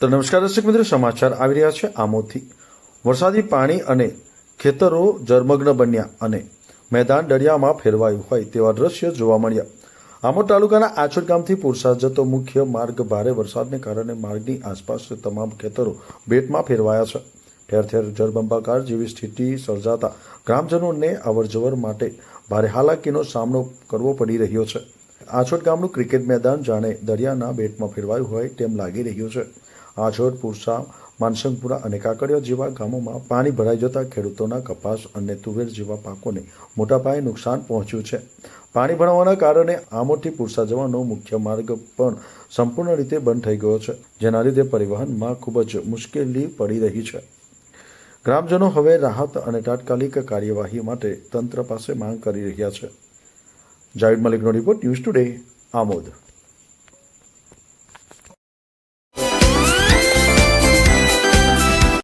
તો નમસ્કાર દર્શક મિત્રો, સમાચાર આવી રહ્યા છે આમોદથી વરસાદી પાણી અને ખેતરો જળમગ્ન બન્યા અને મેદાન દરિયામાં ફેરવાયું હોય તેવા દ્રશ્ય જોવા મળ્યા. આમોદ તાલુકાના આછોડ ગામથી પુરસાદ જતો મુખ્ય માર્ગ ભારે વરસાદને કારણે માર્ગની આસપાસ તમામ ખેતરો બેટમાં ફેરવાયા છે. ઠેર ઠેર જળબંબાકાર જેવી સ્થિતિ સર્જાતા ગ્રામજનોને અવરજવર માટે ભારે હાલાકીનો સામનો કરવો પડી રહ્યો છે. આછોડ ગામનું ક્રિકેટ મેદાન જાણે દરિયાના બેટમાં ફેરવાયું હોય તેમ લાગી રહ્યું છે. આછોડ, પુરસા, માનસંગપુરા અને કાકડિયા જેવા ગામોમાં પાણી ભરાઈ જતા ખેડૂતોના કપાસ અને તુવેર જેવા પાકોને મોટા પાયે નુકસાન પહોંચ્યું છે. પાણી ભરાવાના કારણે આમોઠી પુરસા જવાનો મુખ્ય માર્ગ પણ સંપૂર્ણ રીતે બંધ થઈ ગયો છે, જેના લીધે પરિવહનમાં ખૂબ જ મુશ્કેલી પડી રહી છે. ગ્રામજનો હવે રાહત અને તાત્કાલિક કાર્યવાહી માટે તંત્ર પાસે માંગ કરી રહ્યા છે. જાવેદ મલિકનો રિપોર્ટ ન્યૂઝ ટુડે, આમોદ.